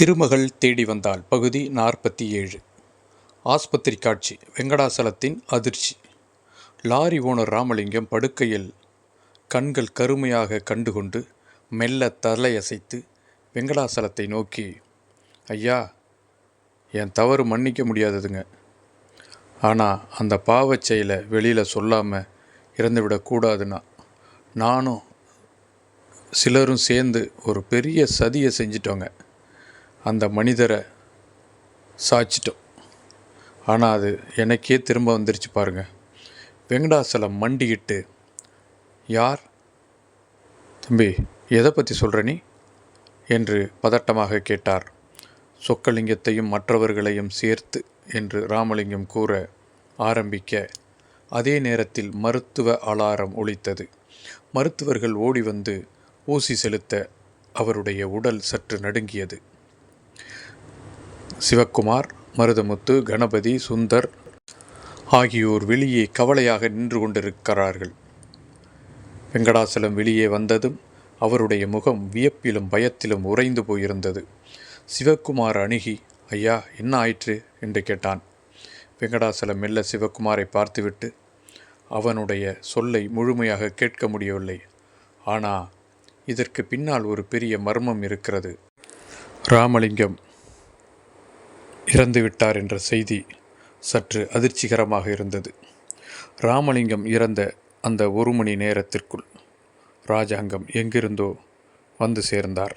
திருமகள் தேடி வந்தால் பகுதி நாற்பத்தி ஏழு. ஆஸ்பத்திரி காட்சி. வெங்கடாசலத்தின் அதிர்ச்சி. லாரி ஓனர் ராமலிங்கம் படுக்கையில் கண்கள் கருமையாக கண்டுகொண்டு மெல்ல தலையசைத்து வெங்கடாசலத்தை நோக்கி ஐயா என் தவறு மன்னிக்க முடியாததுங்க. ஆனால் அந்த பாவச் செயலை வெளியில் சொல்லாமல் இறந்துவிடக்கூடாதுன்னா நானும் சிலரும் சேர்ந்து ஒரு பெரிய சதியை செஞ்சிட்டோங்க. அந்த மனிதரை சாய்ச்சிட்டோம். ஆனால் அது எனக்கே திரும்ப வந்துருச்சு பாருங்கள் வெங்கடாசலம் மண்டிக்கிட்டு யார்? தம்பி எதை பற்றி சொல்கிற நீ? என்று பதட்டமாக கேட்டார். சொக்கலிங்கத்தையும் மற்றவர்களையும் சேர்த்து என்று ராமலிங்கம் கூற ஆரம்பிக்க அதே நேரத்தில் மருத்துவ அலாரம் ஒழித்தது மருத்துவர்கள் ஓடி வந்து ஊசி செலுத்த அவருடைய உடல் சற்று நடுங்கியது. சிவக்குமார் மருதமுத்து கணபதி சுந்தர் ஆகியோர் வெளியே கவலையாக நின்று கொண்டிருக்கிறார்கள். வெங்கடாசலம் வெளியே வந்ததும் அவருடைய முகம் வியப்பிலும் பயத்திலும் உறைந்து போயிருந்தது. சிவக்குமார் அணுகி ஐயா என்ன ஆயிற்று? என்று கேட்டான். வெங்கடாசலம் மெல்ல சிவக்குமாரை பார்த்துவிட்டு அவனுடைய சொல்லை முழுமையாக கேட்க முடியவில்லை. ஆனா இதற்கு பின்னால் ஒரு பெரிய மர்மம் இருக்கிறது. ராமலிங்கம் இறந்துவிட்டார் என்ற செய்தி சற்று அதிர்ச்சிகரமாக இருந்தது. ராமலிங்கம் இறந்த அந்த ஒரு மணி நேரத்திற்குள் ராஜாங்கம் எங்கிருந்தோ வந்து சேர்ந்தார்.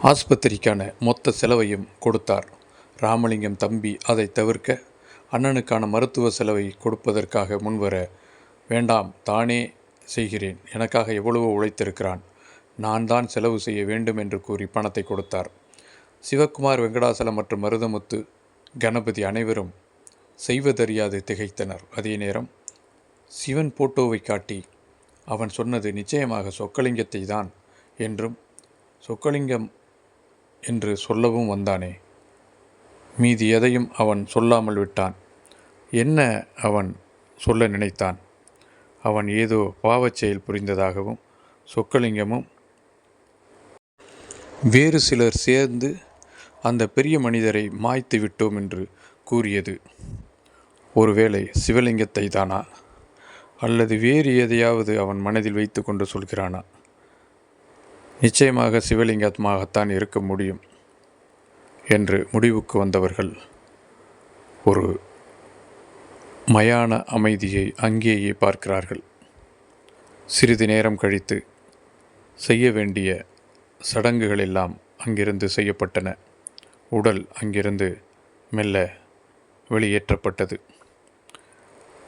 ஆஸ்பத்திரிக்கான மொத்த செலவையும் கொடுத்தார். ராமலிங்கம் தம்பி அதை தவிர்க்க அண்ணனுக்கான மருத்துவ செலவை கொடுப்பதற்காக முன்வர வேண்டாம் தானே செய்கிறேன். எனக்காக எவ்வளவோ உழைத்திருக்கிறான். நான் தான் செலவு செய்ய வேண்டும் என்று கூறி பணத்தை கொடுத்தார். சிவக்குமார் வெங்கடாசலம் மற்றும் மருதமுத்து கணபதி அனைவரும் செய்வதறியாது திகைத்தனர். அதே நேரம் சிவன் போட்டோவை காட்டி அவன் சொன்னது நிச்சயமாக சொக்கலிங்கத்தை தான் என்றும் சொக்கலிங்கம் என்று சொல்லவும் வந்தானே. மீதி எதையும் அவன் சொல்லாமல் விட்டான். என்ன அவன் சொல்ல நினைத்தான்? அவன் ஏதோ பாவச் செயல் புரிந்ததாகவும் சொக்கலிங்கமும் வேறு சிலர் சேர்ந்து அந்த பெரிய மனிதரை மாய்த்து விட்டோம் என்று கூறியது. ஒருவேளை சிவலிங்கத்தை தானா? அல்லது வேறு எதையாவது அவன் மனதில் வைத்து கொண்டு சொல்கிறானா? நிச்சயமாக சிவலிங்கமாகத்தான் இருக்க முடியும் என்று முடிவுக்கு வந்தவர்கள் ஒரு மயான அமைதியை அங்கேயே பார்க்கிறார்கள். சிறிது நேரம் கழித்து செய்ய வேண்டிய சடங்குகள் எல்லாம் அங்கிருந்து செய்யப்பட்டன. உடல் அங்கிருந்து மெல்ல வெளியேற்றப்பட்டது.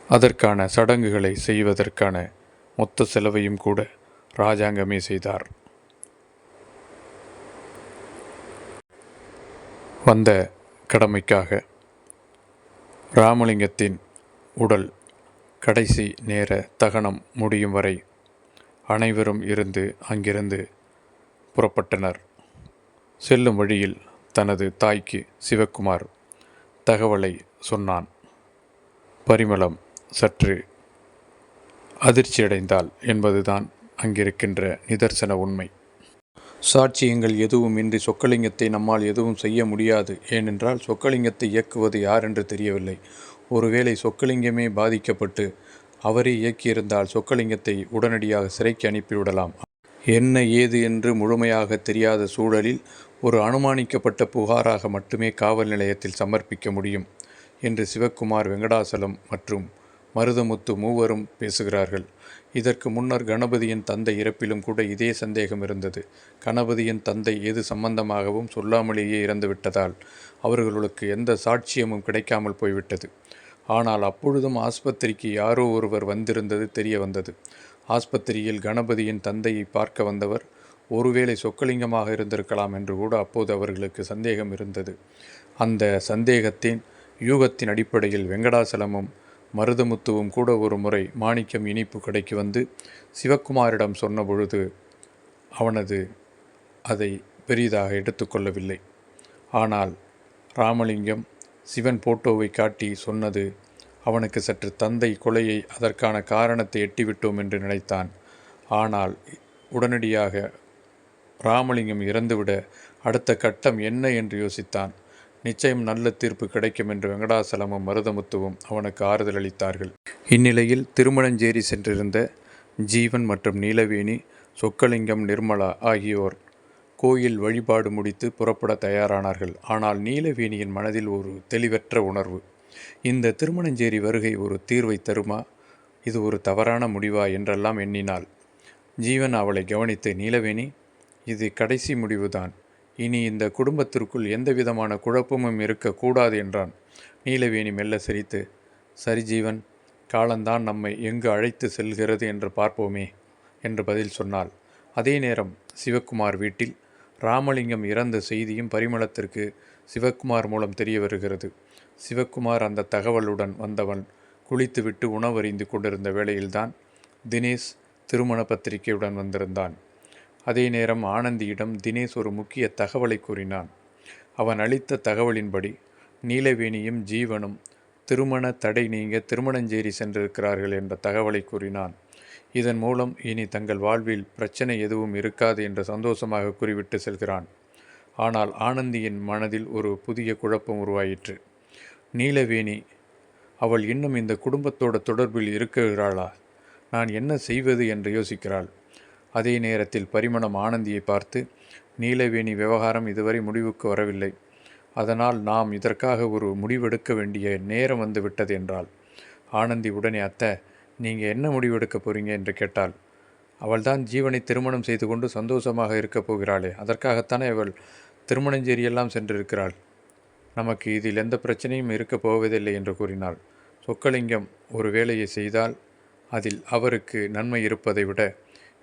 அதற்கான சடங்குகளை செய்வதற்கான மொத்த செலவையும் கூட ராஜாங்கமே செய்தார். வந்த கடமைக்காக ராமலிங்கத்தின் உடல் கடைசி நேர தகனம் முடியும் வரை அனைவரும் இருந்து அங்கிருந்து புறப்பட்டனர். செல்லும் வழியில் தனது தாய்க்கு சிவக்குமார் தகவலை சொன்னான். பரிமளம் சற்று அதிர்ச்சியடைந்தாள் என்பதுதான் அங்கிருக்கின்ற நிதர்சன உண்மை. சாட்சியங்கள் எதுவும் இன்றி சொக்கலிங்கத்தை நம்மால் எதுவும் செய்ய முடியாது. ஏனென்றால் சொக்கலிங்கத்தை இயக்குவது யார் என்று தெரியவில்லை. ஒருவேளை சொக்கலிங்கமே பாதிக்கப்பட்டு அவரே இயக்கியிருந்தால் சொக்கலிங்கத்தை உடனடியாக சிறைக்கு அனுப்பிவிடலாம். என்ன ஏது என்று முழுமையாக தெரியாத சூழலில் ஒரு அனுமானிக்கப்பட்ட புகாராக மட்டுமே காவல் நிலையத்தில் சமர்ப்பிக்க முடியும் என்று சிவக்குமார் வெங்கடாசலம் மற்றும் மருதமுத்து மூவரும் பேசுகிறார்கள். இதற்கு முன்னர் கணபதியின் தந்தை இறப்பிலும் கூட இதே சந்தேகம் இருந்தது. கணபதியின் தந்தை எது சம்பந்தமாகவும் சொல்லாமலேயே இறந்துவிட்டதால் அவர்களுக்கு எந்த சாட்சியமும் கிடைக்காமல் போய்விட்டது. ஆனால் அப்பொழுதும் ஆஸ்பத்திரிக்கு யாரோ ஒருவர் வந்திருந்தது தெரிய வந்தது. ஆஸ்பத்திரியில் கணபதியின் தந்தையை பார்க்க வந்தவர் ஒருவேளை சொக்கலிங்கமாக இருந்திருக்கலாம் என்று கூட அப்போது அவர்களுக்கு சந்தேகம் இருந்தது. அந்த சந்தேகத்தின் யூகத்தின் அடிப்படையில் வெங்கடாசலமும் மருதமுத்துவும் கூட ஒரு முறை மாணிக்கம் இனிப்பு கடைக்கு வந்து சிவக்குமாரிடம் சொன்ன பொழுது அவனது அதை பெரிதாக எடுத்துக்கொள்ளவில்லை. ஆனால் ராமலிங்கம் சிவன் போட்டோவை காட்டி சொன்னது அவனுக்கு சற்று தந்தை கொலையை அதற்கான காரணத்தை எட்டிவிட்டோம் என்று நினைத்தான். ஆனால் உடனடியாக ராமலிங்கம் இறந்துவிட அடுத்த கட்டம் என்ன என்று யோசித்தான். நிச்சயம் நல்ல தீர்ப்பு கிடைக்கும் என்று வெங்கடாசலமும் மருதமுத்துவும் அவனுக்கு ஆறுதல் அளித்தார்கள். இந்நிலையில் திருமணஞ்சேரி சென்றிருந்த ஜீவன் மற்றும் நீலவேணி சொக்கலிங்கம் நிர்மலா ஆகியோர் கோயில் வழிபாடு முடித்து புறப்பட தயாரானார்கள். ஆனால் நீலவேணியின் மனதில் ஒரு தெளிவற்ற உணர்வு. இந்த திருமணஞ்சேரி வருகை ஒரு தீர்வை தருமா? இது ஒரு தவறான முடிவா? என்றெல்லாம் எண்ணினாள். ஜீவன் அவளை கவனித்து நீலவேணி இது கடைசி முடிவுதான். இனி இந்த குடும்பத்திற்குள் எந்தவிதமான குழப்பமும் இருக்கக்கூடாது என்றான். நீலவேணி மெல்ல சிரித்து சரி ஜீவன் காலந்தான் நம்மை எங்கு அழைத்து செல்கிறது என்று பார்ப்போமே என்று பதில் சொன்னாள். அதே நேரம் சிவக்குமார் வீட்டில் ராமலிங்கம் இறந்த செய்தியும் பரிமளத்திற்கு சிவக்குமார் மூலம் தெரிய வருகிறது. சிவக்குமார் அந்த தகவலுடன் வந்தவன் குளித்துவிட்டு உணவறிந்து கொண்டிருந்த வேளையில்தான் தினேஷ் திருமண பத்திரிகையுடன் வந்திருந்தான். அதே நேரம் ஆனந்தியிடம் தினேஷ் ஒரு முக்கிய தகவலை கூறினான். அவன் அளித்த தகவலின்படி நீலவேணியும் ஜீவனும் திருமண தடை நீங்க திருமணஞ்சேரி சென்றிருக்கிறார்கள் என்ற தகவலை கூறினான். இதன் மூலம் இனி தங்கள் வாழ்வில் பிரச்சனை எதுவும் இருக்காது என்று சந்தோஷமாக கூறிவிட்டு செல்கிறான். ஆனால் ஆனந்தியின் மனதில் ஒரு புதிய குழப்பம் உருவாயிற்று. நீலவேணி அவள் இன்னும் இந்த குடும்பத்தோட தொடர்பில் இருக்கிறாளா? நான் என்ன செய்வது என்று யோசிக்கிறாள். அதே நேரத்தில் பரிமணம் ஆனந்தியை பார்த்து நீலவேணி விவகாரம் இதுவரை முடிவுக்கு வரவில்லை. அதனால் நாம் இதற்காக ஒரு முடிவெடுக்க வேண்டிய நேரம் வந்து விட்டது என்றாள். ஆனந்தி உடனே அத்தை நீங்கள் என்ன முடிவெடுக்க போகிறீங்க என்று கேட்டாள். அவள்தான் ஜீவனை திருமணம் செய்து கொண்டு சந்தோஷமாக இருக்கப் போகிறாளே. அதற்காகத்தானே அவள் திருமணஞ்சேரியெல்லாம் சென்றிருக்கிறாள். நமக்கு இதில் எந்த பிரச்சனையும் இருக்கப் போவதில்லை என்று கூறினாள். சொக்கலிங்கம் ஒரு வேலையை செய்தால் அதில் அவருக்கு நன்மை இருப்பதை விட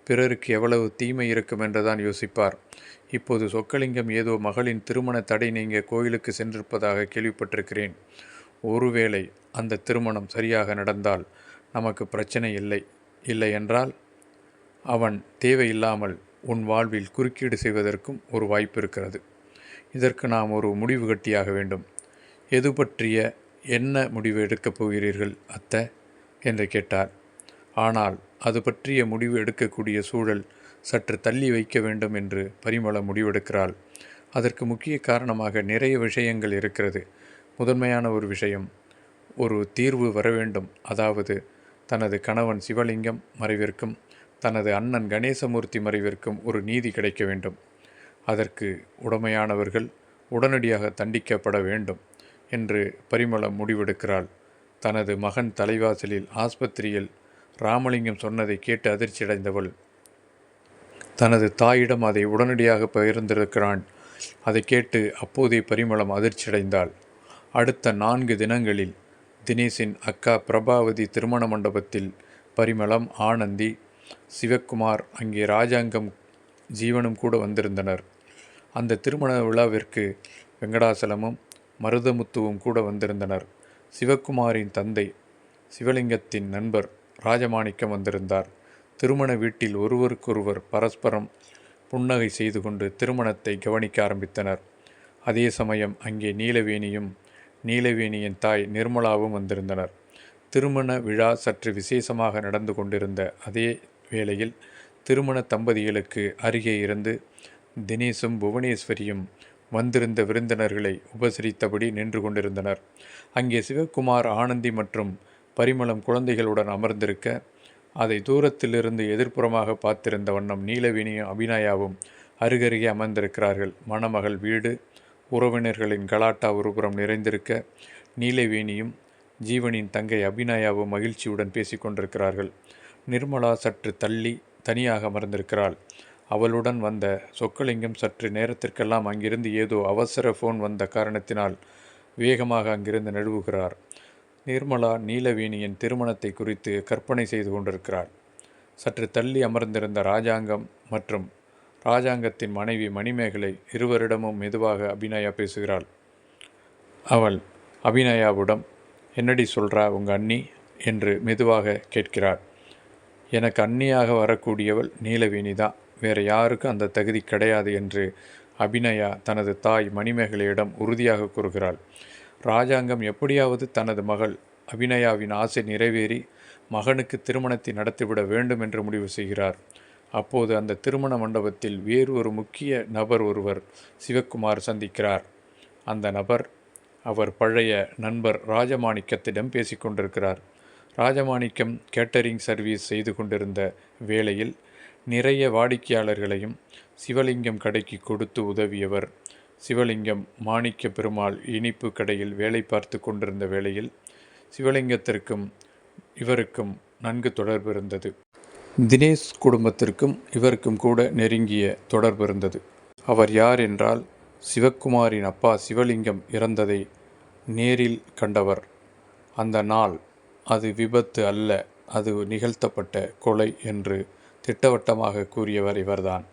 பிறருக்கு எவ்வளவு தீமை இருக்கும் என்றுதான் யோசிப்பார். இப்போது சொக்கலிங்கம் ஏதோ மகளின் திருமண தடை நீங்க கோயிலுக்கு சென்றிருப்பதாக கேள்விப்பட்டிருக்கிறேன். ஒருவேளை அந்த திருமணம் சரியாக நடந்தால் நமக்கு பிரச்சனை இல்லை இல்லை என்றால்? அவன் தேவையில்லாமல் உன் வாழ்வில் குறுக்கீடு செய்வதற்கும் ஒரு வாய்ப்பு இருக்கிறது. இதற்கு நாம் ஒரு முடிவு கட்டியாக வேண்டும். எது பற்றிய என்ன முடிவு எடுக்கப் போகிறீர்கள் அத்தை? என்று கேட்டார். ஆனால் அது பற்றிய முடிவு எடுக்கக்கூடிய சூழல் சற்று தள்ளி வைக்க வேண்டும் என்று பரிமள முடிவெடுக்கிறாள். அதற்கு முக்கிய காரணமாக நிறைய விஷயங்கள் இருக்கிறது. முதன்மையான ஒரு விஷயம் ஒரு தீர்வு வர வேண்டும். அதாவது தனது கணவன் சிவலிங்கம் மறைவிற்கும் தனது அண்ணன் கணேசமூர்த்தி மறைவிற்கும் ஒரு நீதி கிடைக்க வேண்டும். அதற்கு உடமையானவர்கள் உடனடியாக தண்டிக்கப்பட வேண்டும் என்று பரிமளம் முடிவெடுக்கிறாள். தனது மகன் தலைவாசலில் ஆஸ்பத்திரியில் ராமலிங்கம் சொன்னதை கேட்டு அதிர்ச்சியடைந்தவள். தனது தாயிடம் அதை உடனடியாக பகிர்ந்திருக்கிறான். அதை கேட்டு அப்போதே பரிமளம் அதிர்ச்சியடைந்தாள். அடுத்த நான்கு தினங்களில் தினேஷின் அக்கா பிரபாவதி திருமண மண்டபத்தில் பரிமளம் ஆனந்தி சிவக்குமார் அங்கே ராஜாங்கம் ஜீவனும் கூட வந்திருந்தனர். அந்த திருமண விழாவிற்கு வெங்கடாசலமும் மருதமுத்துவும் கூட வந்திருந்தனர். சிவக்குமாரின் தந்தை சிவலிங்கத்தின் நண்பர் ராஜமாணிக்கம் வந்திருந்தார். திருமண வீட்டில் ஒருவருக்கொருவர் பரஸ்பரம் புன்னகை செய்து கொண்டு திருமணத்தை கவனிக்க ஆரம்பித்தனர். அதே சமயம் அங்கே நீலவேணியும் நீலவேணியின் தாய் நிர்மலாவும் வந்திருந்தனர். திருமண விழா சற்று விசேஷமாக நடந்து கொண்டிருந்த அதே வேளையில் திருமண தம்பதிகளுக்கு அருகே இருந்து தினேசும் புவனேஸ்வரியும் வந்திருந்த விருந்தினர்களை உபசரித்தபடி நின்று கொண்டிருந்தனர். அங்கே சிவகுமார் ஆனந்தி மற்றும் பரிமளம் குழந்தைகளுடன் அமர்ந்திருக்க அதை தூரத்திலிருந்து எதிர்ப்புறமாக பார்த்திருந்த வண்ணம் நீலவினியும் அபிநயாவும் அருகருகே அமர்ந்திருக்கிறார்கள். மணமகள் வீடு உறவினர்களின் கலாட்டா ஒருபுறம் நிறைந்திருக்க நீலவேணியும் ஜீவனின் தங்கை அபிநயாவும் மகிழ்ச்சியுடன் பேசிக்கொண்டிருக்கிறார்கள் நிர்மலா சற்று தள்ளி தனியாக அமர்ந்திருக்கிறாள். அவளுடன் வந்த சொக்கலிங்கம் சற்று நேரத்திற்கெல்லாம் அங்கிருந்து ஏதோ அவசர ஃபோன் வந்த காரணத்தினால் வேகமாக அங்கிருந்து நழுவுகிறார். நிர்மலா நீலவேணியின் திருமணத்தை குறித்து கற்பனை செய்து கொண்டிருக்கிறாள். சற்று தள்ளி அமர்ந்திருந்த ராஜாங்கம் மற்றும் ராஜாங்கத்தின் மனைவி மணிமேகலை இருவரிடமும் மெதுவாக அபிநயா பேசுகிறாள். அவள் அபிநயாவிடம் என்னடி சொல்கிறா உங்கள் அண்ணி? என்று மெதுவாக கேட்கிறாள். எனக்கு அண்ணியாக வரக்கூடியவள் நீலவேணி தான். வேறு யாருக்கும் அந்த தகுதி கிடையாது என்று அபிநயா தனது தாய் மணிமேகலையிடம் உறுதியாக கூறுகிறாள். ராஜாங்கம் எப்படியாவது தனது மகள் அபிநயாவின் ஆசை நிறைவேறி மகனுக்கு திருமணத்தை நடத்திவிட வேண்டும் என்று முடிவு செய்கிறார். அப்போது அந்த திருமண மண்டபத்தில் வேறு ஒரு முக்கிய நபர் ஒருவர் சிவக்குமார் சந்திக்கிறார். அந்த நபர் அவர் பழைய நண்பர் ராஜமாணிக்கத்திடம் பேசிக்கொண்டிருக்கிறார் ராஜமாணிக்கம் கேட்டரிங் சர்வீஸ் செய்து கொண்டிருந்த வேளையில் நிறைய வாடிக்கையாளர்களையும் சிவலிங்கம் கடைக்கு கொடுத்து உதவியவர் சிவலிங்கம் மாணிக்க பெருமாள் இனிப்பு கடையில் வேலை பார்த்து கொண்டிருந்த வேளையில் சிவலிங்கத்திற்கும் இவருக்கும் நன்கு தொடர்பு இருந்தது. தினேஷ் குடும்பத்திற்கும் இவருக்கும் கூட நெருங்கிய தொடர்பு இருந்தது. அவர் யார் என்றால் சிவக்குமாரின் அப்பா சிவலிங்கம் இறந்ததை நேரில் கண்டவர். அந்த நாள் அது விபத்து அல்ல அது நிகழ்த்தப்பட்ட கொலை என்று திட்டவட்டமாக கூறியவர் இவர்தான்.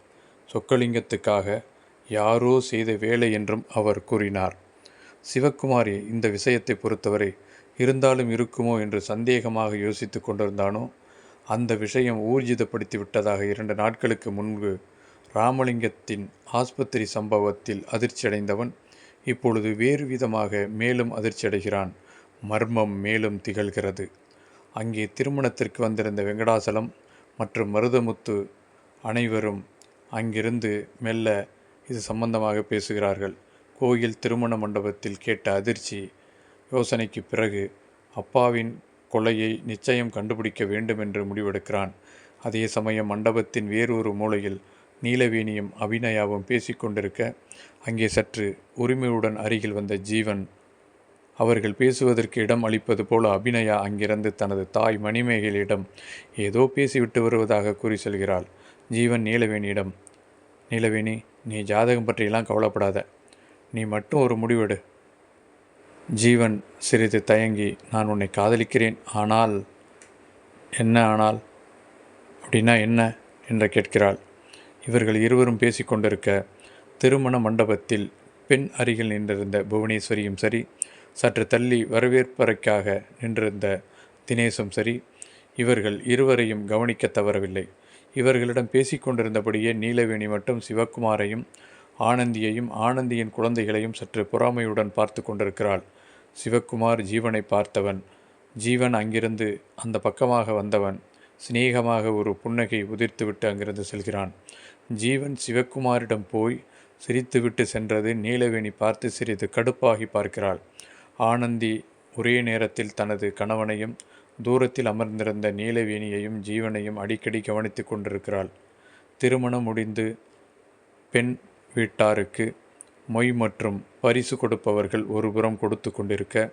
சொக்கலிங்கத்துக்காக யாரோ செய்த வேலை என்றும் அவர் கூறினார். சிவக்குமாரி இந்த விஷயத்தை பொறுத்தவரை இருந்தாலும் இருக்குமோ என்று சந்தேகமாக யோசித்து கொண்டிருந்தானோ? அந்த விஷயம் ஊர்ஜிதப்படுத்தி விட்டதாக இரண்டு நாட்களுக்கு முன்பு ராமலிங்கத்தின் ஆஸ்பத்திரி சம்பவத்தில் அதிர்ச்சியடைந்தவன் இப்பொழுது வேறு விதமாக மேலும் அதிர்ச்சியடைகிறான். மர்மம் மேலும் திகழ்கிறது. அங்கே திருமணத்திற்கு வந்திருந்த வெங்கடாசலம் மற்றும் மருதமுத்து அனைவரும் அங்கிருந்து மெல்ல இது சம்பந்தமாக பேசுகிறார்கள். கோயில் திருமண மண்டபத்தில் கேட்ட அதிர்ச்சி. யோசனைக்கு பிறகு அப்பாவின் கொலையை நிச்சயம் கண்டுபிடிக்க வேண்டும் என்று முடிவெடுக்கிறான். அதே சமயம் மண்டபத்தின் வேறொரு மூலையில் நீலவேணியும் அபிநயாவும் பேசிக்கொண்டிருக்க அங்கே சற்று உரிமையுடன் அருகில் வந்த ஜீவன் அவர்கள் பேசுவதற்கு இடம் அளிப்பது போல அபிநயா அங்கிருந்து தனது தாய் மணிமேகலிடம் ஏதோ பேசிவிட்டு வருவதாக கூறி செல்கிறாள். ஜீவன் நீலவேணியிடம் நிலவினி நீ ஜாதகம் பற்றியெல்லாம் கவலைப்படாத. நீ மட்டும் ஒரு முடிவெடு. ஜீவன் சிறிது தயங்கி நான் உன்னை காதலிக்கிறேன். ஆனால் என்ன ஆனால்? அப்படின்னா என்ன? என்று கேட்கிறாள். இவர்கள் இருவரும் பேசிக்கொண்டிருக்க திருமண மண்டபத்தில் பெண் அருகில் நின்றிருந்த புவனேஸ்வரியும் சரி சற்று தள்ளி வரவேற்பறைக்காக நின்றிருந்த தினேசும் சரி இவர்கள் இருவரையும் கவனிக்க தவறவில்லை. இவர்களிடம் பேசிக்கொண்டிருந்தபடியே நீலவேணி மட்டும் சிவக்குமாரையும் ஆனந்தியையும் ஆனந்தியின் குழந்தைகளையும் சற்று பொறாமையுடன் பார்த்து கொண்டிருக்கிறாள். சிவக்குமார் ஜீவனை பார்த்தவன். ஜீவன் அங்கிருந்து அந்த பக்கமாக வந்தவன். சிநேகமாக ஒரு புன்னகை உதிர்த்துவிட்டு அங்கிருந்து செல்கிறான். ஜீவன் சிவக்குமாரிடம் போய் சிரித்துவிட்டு சென்றது நீலவேணி பார்த்து சிறிது கடுப்பாகி பார்க்கிறாள். ஆனந்தி ஒரே நேரத்தில் தனது கணவனையும் தூரத்தில் அமர்ந்திருந்த நீலவேணியையும் ஜீவனையும் அடிக்கடி கவனித்து கொண்டிருக்கிறாள். திருமணம் முடிந்து பெண் வீட்டாருக்கு மொய் மற்றும் பரிசு கொடுப்பவர்கள் ஒருபுறம் கொடுத்து கொண்டிருக்க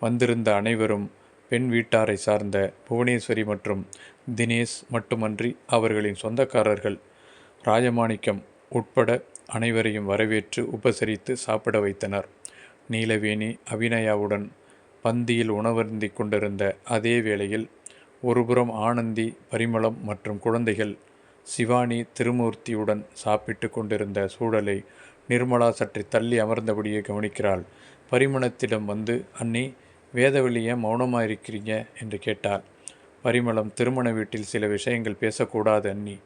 வந்திருந்த அனைவரும் பெண் வீட்டாரை சார்ந்த புவனேஸ்வரி மற்றும் தினேஷ் மட்டுமன்றி அவர்களின் சொந்தக்காரர்கள் ராஜமாணிக்கம் உட்பட அனைவரையும் வரவேற்று உபசரித்து சாப்பிட வைத்தனர். நீலவேணி அபிநயாவுடன் பந்தியில் உணவருந்தி கொண்டிருந்த அதே வேளையில் ஒருபுறம் ஆனந்தி பரிமளம் மற்றும் குழந்தைகள் சிவானி திருமூர்த்தியுடன் சாப்பிட்டு கொண்டிருந்த சூழலை நிர்மலா சற்று தள்ளி அமர்ந்தபடியே கவனிக்கிறாள். பரிமளத்திடம் வந்து அண்ணி வேதவெளிய மௌனமாக இருக்கிறீங்க என்று கேட்டாள். பரிமளம் திருமண வீட்டில் சில விஷயங்கள் பேசக்கூடாது அண்ணி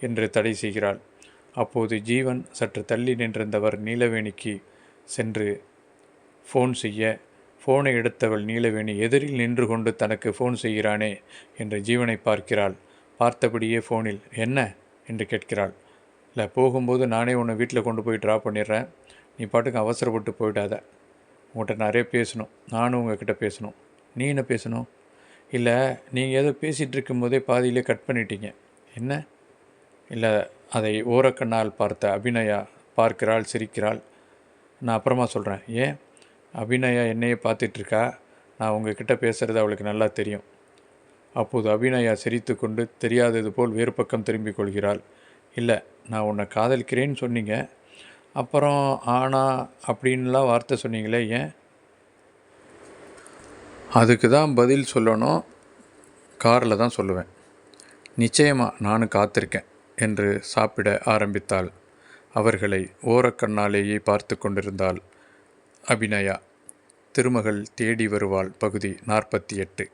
என்று தடை செய்கிறாள். அப்போது ஜீவன் சற்று தள்ளி நின்றிருந்தவர் நீலவேணிக்கு சென்று ஃபோன் செய்ய ஃபோனை எடுத்தவள் நீலவேணி எதிரில் நின்று கொண்டு தனக்கு ஃபோன் செய்கிறானே என்று ஜீவனை பார்க்கிறாள். பார்த்தபடியே ஃபோனில் என்ன? என்று கேட்கிறாள். இல்லை போகும்போது நானே உன்னை வீட்டில் கொண்டு போய் ட்ராப் பண்ணிடுறேன். நீ பாட்டுக்கு அவசரப்பட்டு போயிடாத. உங்கள்கிட்ட நிறைய பேசணும். நானும் உங்ககிட்ட பேசணும். நீ என்ன பேசணும்? இல்லை நீங்கள் ஏதோ பேசிகிட்டு இருக்கும்போதே பாதியிலே கட் பண்ணிட்டீங்க. என்ன? இல்லை அதை ஓரக்கண்ணால் பார்த்த அபிநயா பார்க்கிறாள் சிரிக்கிறாள். நான் அப்புறமா சொல்கிறேன் ஏன்? அபிநயா என்னையே பார்த்துட்ருக்கா? நான் உங்ககிட்ட பேசுகிறது அவளுக்கு நல்லா தெரியும். அப்போது அபிநயா சிரித்து கொண்டு தெரியாதது போல் வேறு பக்கம் திரும்பிக் கொள்கிறாள். இல்லை நான் உன்னை காதலிக்கிறேன்னு சொன்னீங்க. அப்புறம் ஆனா அப்படின்லாம் வார்த்தை சொன்னீங்களே ஏன்? அதுக்கு தான் பதில் சொல்லணும். காரில் தான் சொல்லுவேன். நிச்சயமாக நானும் காத்திருக்கேன் என்று சாப்பிட ஆரம்பித்தாள். அவர்களை ஓரக்கண்ணாலேயே பார்த்து கொண்டிருந்தாள். அபிநயா. திருமகள் தேடி வருவாள் பகுதி நாற்பத்தி எட்டு.